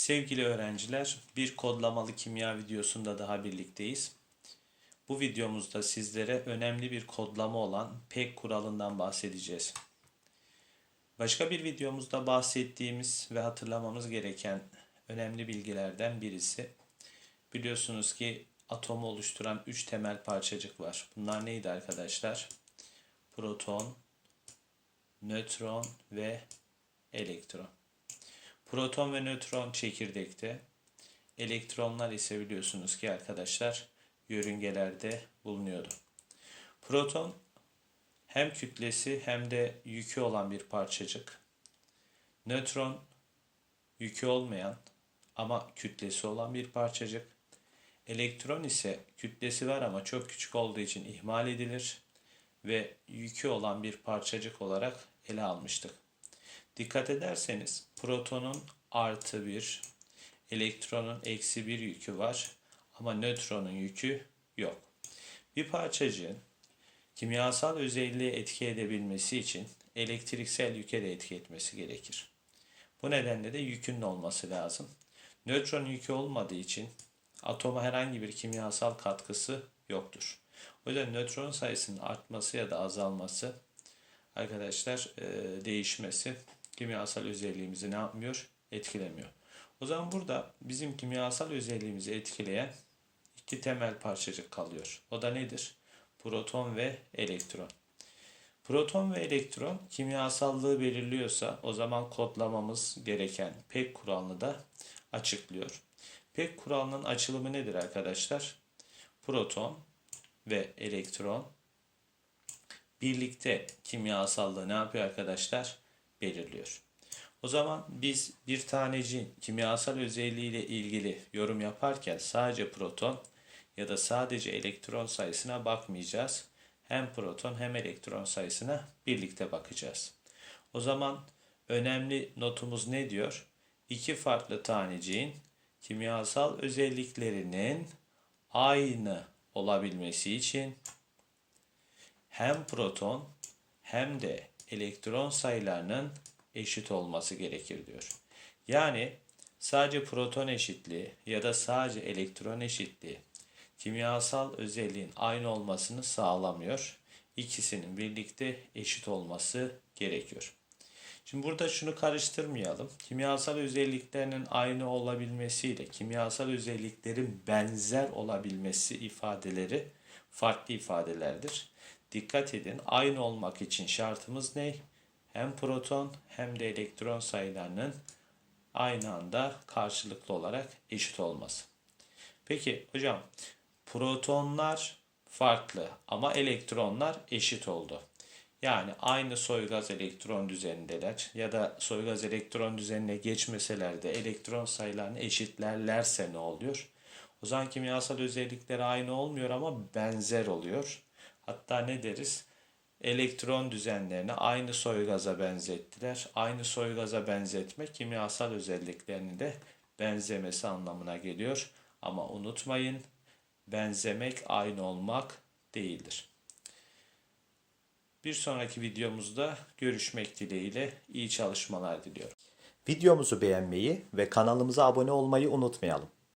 Sevgili öğrenciler, bir kodlamalı kimya videosunda daha birlikteyiz. Bu videomuzda sizlere önemli bir kodlama olan PEG kuralından bahsedeceğiz. Başka bir videomuzda bahsettiğimiz ve hatırlamamız gereken önemli bilgilerden birisi biliyorsunuz ki atomu oluşturan 3 temel parçacık var. Bunlar neydi arkadaşlar? Proton, nötron ve elektron. Proton ve nötron çekirdekte. Elektronlar ise biliyorsunuz ki arkadaşlar yörüngelerde bulunuyordu. Proton hem kütlesi hem de yükü olan bir parçacık. Nötron yükü olmayan ama kütlesi olan bir parçacık. Elektron ise kütlesi var ama çok küçük olduğu için ihmal edilir ve yükü olan bir parçacık olarak ele almıştık. Dikkat ederseniz protonun artı bir, elektronun eksi bir yükü var ama nötronun yükü yok. Bir parçacığın kimyasal özelliğe etki edebilmesi için elektriksel yüke de etki etmesi gerekir. Bu nedenle de yükünün olması lazım. Nötron yükü olmadığı için atoma herhangi bir kimyasal katkısı yoktur. O yüzden nötron sayısının artması ya da azalması arkadaşlar değişmesi kimyasal özelliğimizi ne yapmıyor? Etkilemiyor. O zaman burada bizim kimyasal özelliğimizi etkileyen iki temel parçacık kalıyor. O da nedir? Proton ve elektron. Proton ve elektron kimyasallığı belirliyorsa o zaman kodlamamız gereken PEG kuralını da açıklıyor. PEG kuralının açılımı nedir arkadaşlar? Proton ve elektron birlikte kimyasallığı ne yapıyor arkadaşlar? Belirliyor. O zaman biz bir tanecin kimyasal özelliğiyle ilgili yorum yaparken sadece proton ya da sadece elektron sayısına bakmayacağız. Hem proton hem elektron sayısına birlikte bakacağız. O zaman önemli notumuz ne diyor? İki farklı taneciğin kimyasal özelliklerinin aynı olabilmesi için hem proton hem de elektron sayılarının eşit olması gerekir diyor. Yani sadece proton eşitliği ya da sadece elektron eşitliği kimyasal özelliğin aynı olmasını sağlamıyor. İkisinin birlikte eşit olması gerekiyor. Şimdi burada şunu karıştırmayalım. Kimyasal özelliklerinin aynı olabilmesiyle kimyasal özelliklerin benzer olabilmesi ifadeleri farklı ifadelerdir. Dikkat edin aynı olmak için şartımız ne? Hem proton hem de elektron sayılarının aynı anda karşılıklı olarak eşit olması. Peki hocam protonlar farklı ama elektronlar eşit oldu. Yani aynı soygaz elektron düzenindeler ya da soygaz elektron düzenine geçmeseler de elektron sayılarını eşitlerlerse ne oluyor? O zaman kimyasal özellikleri aynı olmuyor ama benzer oluyor. Hatta ne deriz? Elektron düzenlerini aynı soygaza benzettiler. Aynı soygaza benzetmek kimyasal özelliklerini de benzemesi anlamına geliyor. Ama unutmayın benzemek aynı olmak değildir. Bir sonraki videomuzda görüşmek dileğiyle iyi çalışmalar diliyorum. Videomuzu beğenmeyi ve kanalımıza abone olmayı unutmayalım.